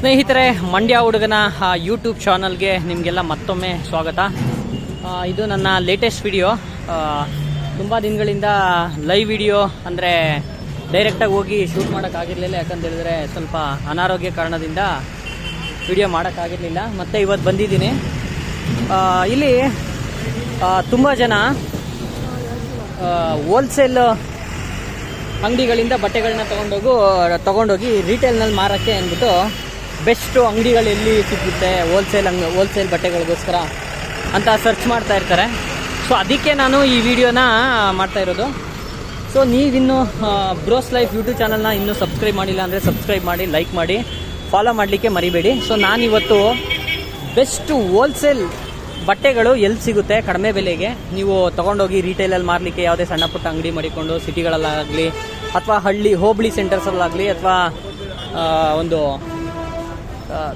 ಸ್ನೇಹಿತರೆ, ಮಂಡ್ಯ ಹುಡುಗನ ಯೂಟ್ಯೂಬ್ ಚಾನಲ್ಗೆ ನಿಮಗೆಲ್ಲ ಮತ್ತೊಮ್ಮೆ ಸ್ವಾಗತ. ಇದು ನನ್ನ ಲೇಟೆಸ್ಟ್ ವಿಡಿಯೋ ತುಂಬ ದಿನಗಳಿಂದ ಲೈವ್ ವಿಡಿಯೋ ಅಂದರೆ ಡೈರೆಕ್ಟಾಗಿ ಹೋಗಿ ಶೂಟ್ ಮಾಡೋಕ್ಕಾಗಿರಲಿಲ್ಲ ಯಾಕಂತೇಳಿದ್ರೆ ಸ್ವಲ್ಪ ಅನಾರೋಗ್ಯ ಕಾರಣದಿಂದ ವಿಡಿಯೋ ಮಾಡೋಕ್ಕಾಗಿರಲಿಲ್ಲ ಮತ್ತು ಇವತ್ತು ಬಂದಿದ್ದೀನಿ. ಇಲ್ಲಿ ತುಂಬ ಜನ ಹೋಲ್ಸೇಲ್ ಅಂಗಡಿಗಳಿಂದ ಬಟ್ಟೆಗಳನ್ನ ತೊಗೊಂಡೋಗು, ತೊಗೊಂಡೋಗಿ ರಿಟೇಲ್ನಲ್ಲಿ ಮಾರೋಕ್ಕೆ ಅಂದ್ಬಿಟ್ಟು ಬೆಸ್ಟ್ ಅಂಗಡಿಗಳು ಎಲ್ಲಿ ಸಿಗುತ್ತೆ ಹೋಲ್ಸೇಲ್ ಅಂಗ ಹೋಲ್ಸೇಲ್ ಬಟ್ಟೆಗಳಿಗೋಸ್ಕರ ಅಂತ ಸರ್ಚ್ ಮಾಡ್ತಾ ಇರ್ತಾರೆ. ಸೊ ಅದಕ್ಕೆ ನಾನು ಈ ವಿಡಿಯೋನ ಮಾಡ್ತಾ ಇರೋದು. ಸೊ ನೀವಿನ್ನು ಬ್ರೋಸ್ ಲೈಫ್ ಯೂಟ್ಯೂಬ್ ಚಾನಲ್ನ ಇನ್ನೂ ಸಬ್ಸ್ಕ್ರೈಬ್ ಮಾಡಿಲ್ಲ ಅಂದರೆ ಸಬ್ಸ್ಕ್ರೈಬ್ ಮಾಡಿ ಲೈಕ್ ಮಾಡಿ ಫಾಲೋ ಮಾಡಲಿಕ್ಕೆ ಮರಿಬೇಡಿ. ಸೊ ನಾನಿವತ್ತು ಬೆಸ್ಟು ಹೋಲ್ಸೇಲ್ ಬಟ್ಟೆಗಳು ಎಲ್ಲಿ ಸಿಗುತ್ತೆ, ಕಡಿಮೆ ಬೆಲೆಗೆ, ನೀವು ತೊಗೊಂಡೋಗಿ ರೀಟೇಲಲ್ಲಿ ಮಾರಲಿಕ್ಕೆ ಯಾವುದೇ ಸಣ್ಣ ಪುಟ್ಟ ಅಂಗಡಿ ಮಾಡಿಕೊಂಡು ಸಿಟಿಗಳಲ್ಲಾಗಲಿ ಅಥವಾ ಹಳ್ಳಿ, ಹೋಬಳಿ ಸೆಂಟರ್ಸಲ್ಲಾಗಲಿ ಅಥವಾ ಒಂದು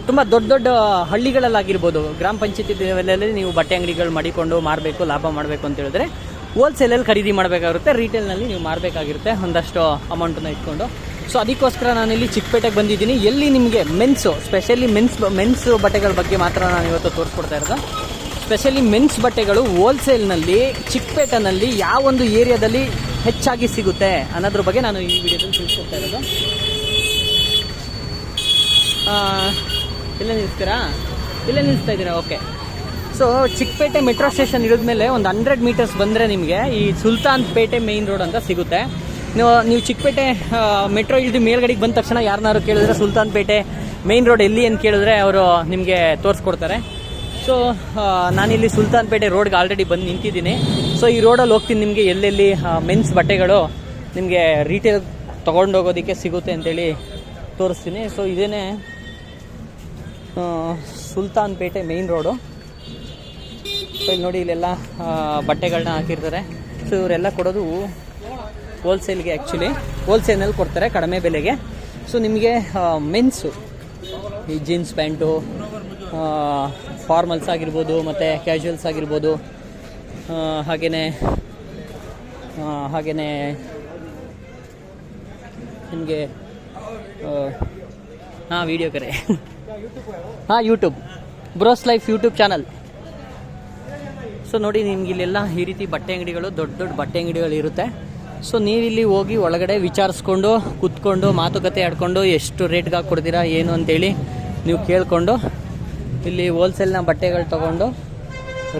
ತುಂಬ ದೊಡ್ಡ ದೊಡ್ಡ ಹಳ್ಳಿಗಳಲ್ಲಾಗಿರ್ಬೋದು. ಗ್ರಾಮ ಪಂಚಾಯತಿ ಲೆವೆಲಲ್ಲಿ ನೀವು ಬಟ್ಟೆ ಅಂಗಡಿಗಳು ಮಾಡಿಕೊಂಡು ಮಾರಬೇಕು, ಲಾಭ ಮಾಡಬೇಕು ಅಂತ ಹೇಳಿದ್ರೆ ಹೋಲ್ಸೇಲಲ್ಲಿ ಖರೀದಿ ಮಾಡಬೇಕಾಗುತ್ತೆ ರಿಟೇಲ್ನಲ್ಲಿ ನೀವು ಮಾರಬೇಕಾಗಿರುತ್ತೆ ಒಂದಷ್ಟು ಅಮೌಂಟನ್ನು ಇಟ್ಕೊಂಡು. ಸೊ ಅದಕ್ಕೋಸ್ಕರ ನಾನಿಲ್ಲಿ ಚಿಕ್ಕಪೇಟೆಗೆ ಬಂದಿದ್ದೀನಿ. ಎಲ್ಲಿ ನಿಮಗೆ ಮೆನ್ಸು ಸ್ಪೆಷಲಿ ಮೆನ್ಸ್ ಮೆನ್ಸ್ ಬಟ್ಟೆಗಳ ಬಗ್ಗೆ ಮಾತ್ರ ನಾನು ಇವತ್ತು ತೋರಿಸ್ಕೊಡ್ತಾ ಇರೋದು. ಸ್ಪೆಷಲಿ ಮೆನ್ಸ್ ಬಟ್ಟೆಗಳು ಹೋಲ್ಸೇಲ್ನಲ್ಲಿ ಚಿಕ್ಕಪೇಟೆನಲ್ಲಿ ಯಾವ ಒಂದು ಏರಿಯಾದಲ್ಲಿ ಹೆಚ್ಚಾಗಿ ಸಿಗುತ್ತೆ ಅನ್ನೋದ್ರ ಬಗ್ಗೆ ನಾನು ಈ ವಿಡಿಯೋದಲ್ಲಿ ತಿಳಿಸ್ಕೊಡ್ತಾ ಇರೋದು. ಇಲ್ಲೇ ನಿಲ್ಲಿಸ್ತೀರಾ ಇಲ್ಲೇ ನಿಲ್ಲಿಸ್ತಾ ಇದ್ದೀರಾ? Okay so Chickpet metro station ಇಳಿದ್ಮೇಲೆ ಒಂದು ಹಂಡ್ರೆಡ್ ಮೀಟರ್ಸ್ ಬಂದರೆ ನಿಮಗೆ ಈ ಸುಲ್ತಾನ್ ಪೇಟೆ ಮೇಯ್ನ್ ರೋಡ್ ಅಂತ ಸಿಗುತ್ತೆ. ನೀವು ನೀವು ಚಿಕ್ಕಪೇಟೆ ಮೆಟ್ರೋ ಇಳಿದು ಮೇಲ್ಗಡೆಗೆ ಬಂದ ತಕ್ಷಣ ಯಾರನ್ನಾರು ಕೇಳಿದ್ರೆ ಸುಲ್ತಾನ್ ಪೇಟೆ ಮೇಯ್ನ್ ರೋಡ್ ಎಲ್ಲಿ ಅಂತ ಕೇಳಿದ್ರೆ ಅವರು ನಿಮಗೆ ತೋರಿಸ್ಕೊಡ್ತಾರೆ. ಸೊ ನಾನಿಲ್ಲಿ ಸುಲ್ತಾನ್ ಪೇಟೆ ರೋಡ್ಗೆ ಆಲ್ರೆಡಿ ಬಂದು ನಿಂತಿದ್ದೀನಿ. ಸೊ ಈ ರೋಡಲ್ಲಿ ಹೋಗ್ತೀನಿ ನಿಮಗೆ ಎಲ್ಲೆಲ್ಲಿ ಮೆನ್ಸ್ ಬಟ್ಟೆಗಳು ನಿಮಗೆ ರೀಟೇಲ್ ತೊಗೊಂಡೋಗೋದಕ್ಕೆ ಸಿಗುತ್ತೆ ಅಂತೇಳಿ ತೋರಿಸ್ತೀನಿ. ಸೊ ಇದೇನೇ Sultanpet main road so ಇಲ್ಲಿ ನೋಡಿ ಇಲ್ಲೆಲ್ಲ ಬಟ್ಟೆಗಳನ್ನ ಹಾಕಿರ್ತಾರೆ. ಸೊ ಇವರೆಲ್ಲ ಕೊಡೋದು ಹೋಲ್ಸೇಲ್ಗೆ ಆ್ಯಕ್ಚುಲಿ ಹೋಲ್ಸೇಲ್ನಲ್ಲಿ ಕೊಡ್ತಾರೆ ಕಡಿಮೆ ಬೆಲೆಗೆ. ಸೊ ನಿಮಗೆ ಮೆನ್ಸು ಈ ಜೀನ್ಸ್ ಪ್ಯಾಂಟು ಫಾರ್ಮಲ್ಸ್ ಆಗಿರ್ಬೋದು, ಮತ್ತು ಕ್ಯಾಶುವಲ್ಸ್ ಆಗಿರ್ಬೋದು ಹಾಗೆಯೇ ಹಾಗೆಯೇ ನಿಮಗೆ ಹಾಂ ವಿಡಿಯೋ ಕರೆ. ಹಾಂ YouTube bros life YouTube channel so ನೋಡಿ ನಿಮ್ಗೆ ಇಲ್ಲೆಲ್ಲ ಈ ರೀತಿ ಬಟ್ಟೆ ಅಂಗಡಿಗಳು, ದೊಡ್ಡ ದೊಡ್ಡ ಬಟ್ಟೆ ಅಂಗಡಿಗಳು ಇರುತ್ತೆ. ಸೊ ನೀವಿಲ್ಲಿ ಹೋಗಿ ಒಳಗಡೆ ವಿಚಾರಿಸ್ಕೊಂಡು, ಕೂತ್ಕೊಂಡು, ಮಾತುಕತೆ ಆಡ್ಕೊಂಡು, ಎಷ್ಟು ರೇಟ್ಗೆ ಹಾಕ್ಕೊಡ್ತೀರಾ, ಏನು ಅಂತೇಳಿ ನೀವು ಕೇಳಿಕೊಂಡು, ಇಲ್ಲಿ ಹೋಲ್ಸೇಲ್ನ ಬಟ್ಟೆಗಳು ತೊಗೊಂಡು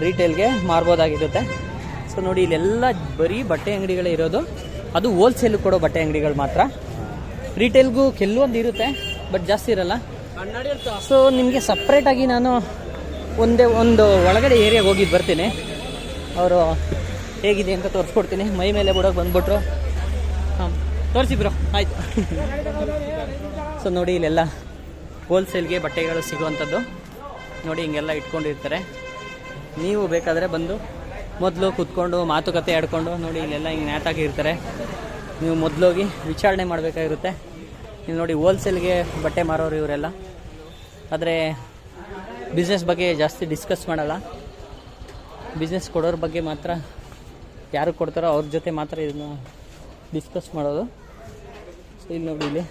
ರೀಟೇಲ್ಗೆ ಮಾರ್ಬೋದಾಗಿರುತ್ತೆ. ಸೊ ನೋಡಿ, ಇಲ್ಲೆಲ್ಲ ಬರೀ ಬಟ್ಟೆ ಅಂಗಡಿಗಳೇ ಇರೋದು. ಅದು ಹೋಲ್ಸೇಲ್ ಕೊಡೋ ಬಟ್ಟೆ ಅಂಗಡಿಗಳು ಮಾತ್ರ. ರೀಟೇಲ್ಗೂ ಕೆಲವೊಂದು ಇರುತ್ತೆ ಬಟ್ ಜಾಸ್ತಿ ಇರಲ್ಲ. ಸೊ ನಿಮಗೆ ಸಪ್ರೇಟಾಗಿ ನಾನು ಒಂದೇ ಒಂದು ಒಳಗಡೆ ಏರಿಯಾಗೆ ಹೋಗಿದ್ದು ಬರ್ತೀನಿ. ಅವರು ಹೇಗಿದೆ ಅಂತ ತೋರಿಸ್ಕೊಡ್ತೀನಿ. ಮೈ ಮೇಲೆ ಬಿಡೋಕೆ ಬಂದ್ಬಿಟ್ರು. ಹಾಂ, ತೋರಿಸಿ ಬ್ರೋ ಆಯಿತು. ಸೊ ನೋಡಿ ಇಲ್ಲೆಲ್ಲ ಹೋಲ್ಸೇಲ್ಗೆ ಬಟ್ಟೆಗಳು ಸಿಗುವಂಥದ್ದು. ನೋಡಿ ಹಿಂಗೆಲ್ಲ ಇಟ್ಕೊಂಡಿರ್ತಾರೆ. ನೀವು ಬೇಕಾದರೆ ಬಂದು ಮೊದಲು ಕೂತ್ಕೊಂಡು, ಮಾತುಕತೆ ಆಡ್ಕೊಂಡು, ನೋಡಿ ಇಲ್ಲೆಲ್ಲ ಹಿಂಗೆ ನೇತಾಗಿರ್ತಾರೆ ನೀವು ಮೊದಲೋಗಿ ವಿಚಾರಣೆ ಮಾಡಬೇಕಾಗಿರುತ್ತೆ. ನೀವು ನೋಡಿ ಹೋಲ್ಸೇಲ್ಗೆ ಬಟ್ಟೆ ಮಾರೋರು ಇವರೆಲ್ಲ. ಆದರೆ ಬಿಸ್ನೆಸ್ ಬಗ್ಗೆ ಜಾಸ್ತಿ ಡಿಸ್ಕಸ್ ಮಾಡಲ್ಲ. ಬಿಸ್ನೆಸ್ ಕೊಡೋರ ಬಗ್ಗೆ ಮಾತ್ರ ಯಾರು ಕೊಡ್ತಾರೋ ಅವ್ರ ಜೊತೆ ಮಾತ್ರ ಇದನ್ನು ಡಿಸ್ಕಸ್ ಮಾಡೋದು. ಸೊ ಇಲ್ಲಿ ನೋಡಿ ಇಲ್ಲಿ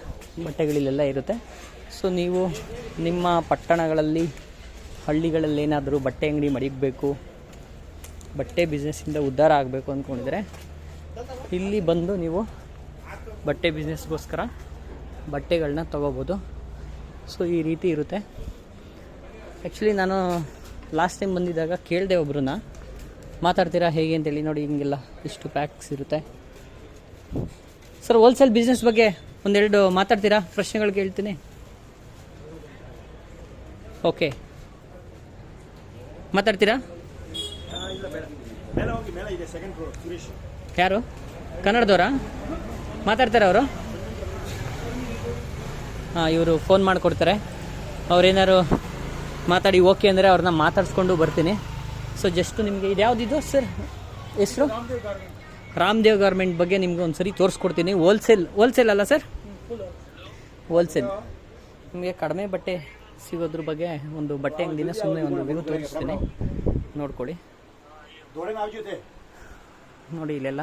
ಬಟ್ಟೆಗಳಿಲ್ಲೆಲ್ಲ ಇರುತ್ತೆ. ಸೊ ನೀವು ನಿಮ್ಮ ಪಟ್ಟಣಗಳಲ್ಲಿ, ಹಳ್ಳಿಗಳಲ್ಲಿ ಏನಾದರೂ ಬಟ್ಟೆ ಅಂಗಡಿ ಮಡಿಬೇಕು, ಬಟ್ಟೆ ಬಿಸ್ನೆಸ್ಸಿಂದ ಉದ್ಧಾರ ಆಗಬೇಕು ಅಂದ್ಕೊಂಡಿದ್ರೆ, ಇಲ್ಲಿ ಬಂದು ನೀವು ಬಟ್ಟೆ ಬಿಸ್ನೆಸ್ಗೋಸ್ಕರ ಬಟ್ಟೆಗಳನ್ನ ತೊಗೋಬೋದು. ಸೊ ಈ ರೀತಿ ಇರುತ್ತೆ. ಆ್ಯಕ್ಚುಲಿ ನಾನು ಲಾಸ್ಟ್ ಟೈಮ್ ಬಂದಿದ್ದಾಗ ಕೇಳಿದೆ ಒಬ್ರನ್ನ. ಮಾತಾಡ್ತೀರಾ ಹೇಗೆ ಅಂತೇಳಿ ನೋಡಿ ಹಿಂಗೆಲ್ಲ ಇಷ್ಟು ಪ್ಯಾಕ್ಸ್ ಇರುತ್ತೆ. ಸರ್ ಹೋಲ್ಸೇಲ್ ಬಿಸ್ನೆಸ್ ಬಗ್ಗೆ ಒಂದೆರಡು ಮಾತಾಡ್ತೀರಾ? ಪ್ರಶ್ನೆಗಳು ಕೇಳ್ತೀನಿ. ಓಕೆ ಮಾತಾಡ್ತೀರಾ? ಯಾರು? ಕನ್ನಡದವರಾ? ಮಾತಾಡ್ತಾರೆ ಅವರು? ಇವರು ಫೋನ್ ಮಾಡಿಕೊಡ್ತಾರೆ. ಅವ್ರೇನಾರು ಮಾತಾಡಿ ಓಕೆ ಅಂದರೆ ಅವ್ರನ್ನ ಮಾತಾಡಿಸ್ಕೊಂಡು ಬರ್ತೀನಿ. ಸೊ ಜಸ್ಟ್ ನಿಮಗೆ ಇದು ಯಾವುದಿದು ಸರ್ ಹೆಸರು? ರಾಮದೇವ್ ಗಾರ್ಮೆಂಟ್ ಬಗ್ಗೆ ನಿಮ್ಗೆ ಒಂದು ಸರಿ ತೋರಿಸ್ಕೊಡ್ತೀನಿ. ಹೋಲ್ಸೇಲ್ ಹೋಲ್ಸೇಲ್ ಅಲ್ಲ ಸರ್ ಹೋಲ್ಸೇಲ್ ನಿಮಗೆ ಕಡಿಮೆ ಬಟ್ಟೆ ಸಿಗೋದ್ರ ಬಗ್ಗೆ ಒಂದು ಬಟ್ಟೆ ಅಂಗಡಿನ ಸುಮ್ಮನೆ ಒಂದು ವ್ಯೂ ತೋರಿಸ್ತೀನಿ. ನೋಡ್ಕೊಳ್ಳಿ. ನೋಡಿ ಇಲ್ಲೆಲ್ಲ.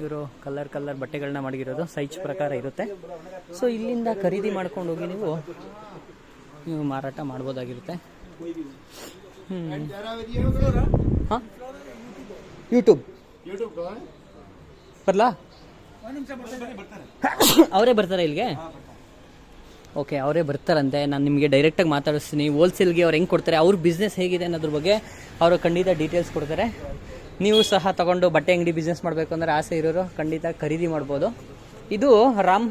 ಇವರು ಕಲರ್ ಕಲರ್ ಬಟ್ಟೆಗಳನ್ನ ಮಾಡಿರೋದು ಸೈಜ್ ಪ್ರಕಾರ ಇರುತ್ತೆ. ಸೊ ಇಲ್ಲಿಂದ ಖರೀದಿ ಮಾಡ್ಕೊಂಡು ಹೋಗಿ ನೀವು ನೀವು ಮಾರಾಟ ಮಾಡ್ಬೋದಾಗಿರುತ್ತೆ. ಹಾಂ? ಯೂಟ್ಯೂಬ್ ಬರಲಾ? ಅವರೇ ಬರ್ತಾರೆ ಇಲ್ಲಿಗೆ? ಓಕೆ ಅವರೇ ಬರ್ತಾರಂತೆ. ನಾನು ನಿಮಗೆ ಡೈರೆಕ್ಟಾಗಿ ಮಾತಾಡಿಸ್ತೀನಿ. ಹೋಲ್ಸೇಲ್ಗೆ ಅವ್ರು ಹೆಂಗೆ ಕೊಡ್ತಾರೆ, ಅವ್ರ ಬಿಸ್ನೆಸ್ ಹೇಗಿದೆ ಅನ್ನೋದ್ರ ಬಗ್ಗೆ ಅವರು ಖಂಡಿತ ಡೀಟೇಲ್ಸ್ ಕೊಡ್ತಾರೆ. ನೀವು ಸಹ ತಗೊಂಡು ಬಟ್ಟೆ ಅಂಗಡಿ ಬಿಸ್ನೆಸ್ ಮಾಡಬೇಕು ಅಂದರೆ ಆಸೆ ಇರೋರು ಖಂಡಿತ ಖರೀದಿ ಮಾಡ್ಬೋದು. ಇದು ರಾಮ್